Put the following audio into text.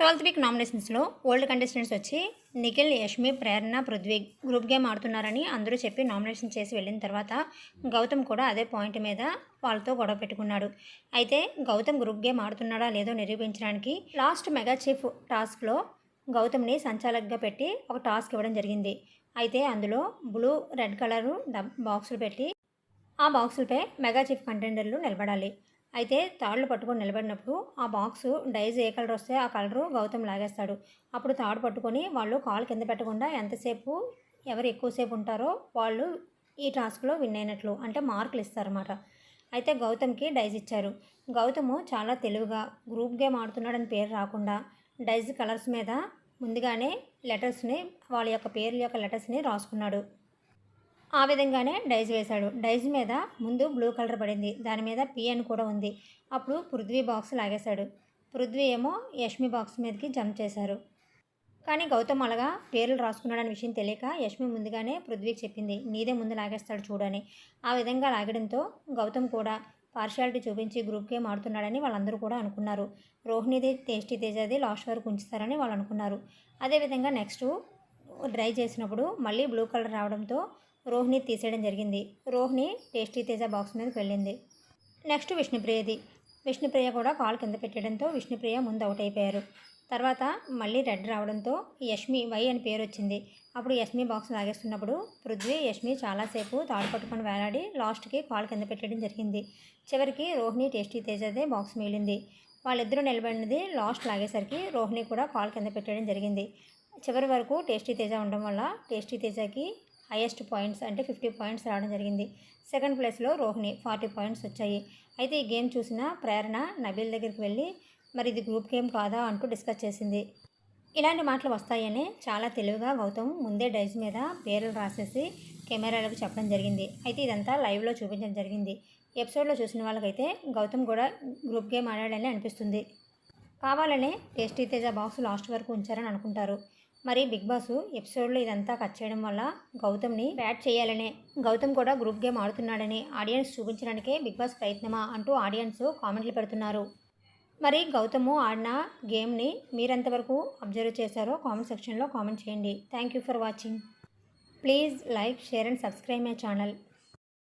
Twelfth week నామినేషన్స్లో old contestants వచ్చి Nikhil Yashmi Prerana Prithvi group game ఆడుతున్నారని అందరూ చెప్పి నామినేషన్ చేసి వెళ్ళిన తర్వాత గౌతమ్ కూడా అదే పాయింట్ మీద వాళ్ళతో గొడవ పెట్టుకున్నాడు. అయితే గౌతమ్ గ్రూప్ గేమ్ ఆడుతున్నాడా లేదో నిరూపించడానికి లాస్ట్ మెగా చీఫ్ టాస్క్లో గౌతమ్ని సంచాలకుగా పెట్టి ఒక టాస్క్ ఇవ్వడం జరిగింది. అయితే అందులో బ్లూ రెడ్ కలరు డబ్ బాక్సులు పెట్టి ఆ బాక్సులపై మెగా చీఫ్ కంటెండర్లు నిలబడాలి. అయితే తాళ్ళు పట్టుకొని నిలబడినప్పుడు ఆ బాక్స్ డైజ్ ఏ కలర్ వస్తే ఆ కలరు గౌతమ్ లాగేస్తాడు. అప్పుడు తాడు పట్టుకొని వాళ్ళు కాలు కింద పెట్టకుండా ఎంతసేపు ఎవరు ఎక్కువసేపు ఉంటారో వాళ్ళు ఈ టాస్క్లో విన్ అయినట్లు అంటే మార్కులు ఇస్తారన్నమాట. అయితే గౌతమ్కి డైజ్ ఇచ్చారు. గౌతము చాలా తెలివిగా గ్రూప్ గేమ్ ఆడుతున్నాడని పేరు రాకుండా డైజ్ కలర్స్ మీద ముందుగానే లెటర్స్ని వాళ్ళ యొక్క పేర్ల యొక్క లెటర్స్ని రాసుకున్నాడు. ఆ విధంగానే డైజ్ వేశాడు. డైజ్ మీద ముందు బ్లూ కలర్ పడింది. దాని మీద పి అని కూడా ఉంది. అప్పుడు పృథ్వీ బాక్స్ లాగేశాడు. పృథ్వీ ఏమో యష్మి బాక్స్ మీదకి జంప్ చేశారు. కానీ గౌతమ్ అలాగా పేర్లు రాసుకున్నాడని విషయం తెలియక యష్మి ముందుగానే పృథ్వీకి చెప్పింది నీదే ముందు లాగేస్తాడు చూడని ఆ విధంగా లాగడంతో గౌతమ్ కూడా పార్షాలిటీ చూపించి గ్రూప్ గేమ్ ఆడుతున్నాడని వాళ్ళందరూ కూడా అనుకున్నారు. రోహిణిది టేస్టీ తేజాది లాస్ట్ వరకు ఉంచుతారని వాళ్ళు అనుకున్నారు. అదేవిధంగా నెక్స్ట్ డ్రై చేసినప్పుడు మళ్ళీ బ్లూ కలర్ రావడంతో రోహిణి తీసేయడం జరిగింది. రోహిణి టేస్టీ తేజ బాక్స్ మీదకి వెళ్ళింది. నెక్స్ట్ విష్ణుప్రియది. విష్ణుప్రియ కూడా కాల్ కింద పెట్టడంతో విష్ణుప్రియ ముందు అవుట్ అయిపోయారు. తర్వాత మళ్ళీ రెడ్ రావడంతో యష్మి వై అని పేరు వచ్చింది. అప్పుడు యష్మి బాక్స్ లాగేస్తున్నప్పుడు పృథ్వీ యష్మి చాలాసేపు తాడు పట్టుకొని వేలాడి లాస్ట్కి కాల్ కింద పెట్టడం జరిగింది. చివరికి రోహిణి టేస్టీ తేజదే బాక్స్ మిగిలింది. వాళ్ళిద్దరూ నిలబడినది లాస్ట్ లాగేసరికి రోహిణి కూడా కాల్ కింద పెట్టడం జరిగింది. చివరి వరకు టేస్టీ తేజ ఉండడం వల్ల టేస్టీ తేజకి హైయెస్ట్ పాయింట్స్ అంటే ఫిఫ్టీ పాయింట్స్ రావడం జరిగింది. సెకండ్ ప్లేస్లో రోహిణి ఫార్టీ పాయింట్స్ వచ్చాయి. అయితే ఈ గేమ్ చూసిన ప్రేరణ నబీల్ దగ్గరికి వెళ్ళి మరి ఇది గ్రూప్ గేమ్ కాదా? అంటూ డిస్కస్ చేసింది. ఇలాంటి మాటలు వస్తాయని చాలా తెలివిగా గౌతమ్ ముందే డైజ్ మీద పేర్లు రాసేసి కెమెరాలకు చెప్పడం జరిగింది. అయితే ఇదంతా లైవ్లో చూపించడం జరిగింది. ఎపిసోడ్లో చూసిన వాళ్ళకైతే గౌతమ్ కూడా గ్రూప్ గేమ్ ఆడాడని అనిపిస్తుంది. కావాలనే టేస్టీ తేజ బాక్స్ లాస్ట్ వరకు ఉంచారని అనుకుంటారు. మరి బిగ్ బాస్ ఎపిసోడ్లో ఇదంతా కట్ చేయడం వల్ల గౌతమ్ని బ్యాట్ చేయాలనే గౌతమ్ కూడా గ్రూప్ గేమ్ ఆడుతున్నాడని ఆడియన్స్ చూపించడానికే బిగ్ బాస్ ప్రయత్నమా అంటూ ఆడియన్స్ కామెంట్లు పెడుతున్నారు. మరి గౌతము ఆడిన గేమ్ని మీరెంతవరకు అబ్జర్వ్ చేశారో కామెంట్ సెక్షన్లో కామెంట్ చేయండి. Thank you for watching. Please like share and subscribe my channel.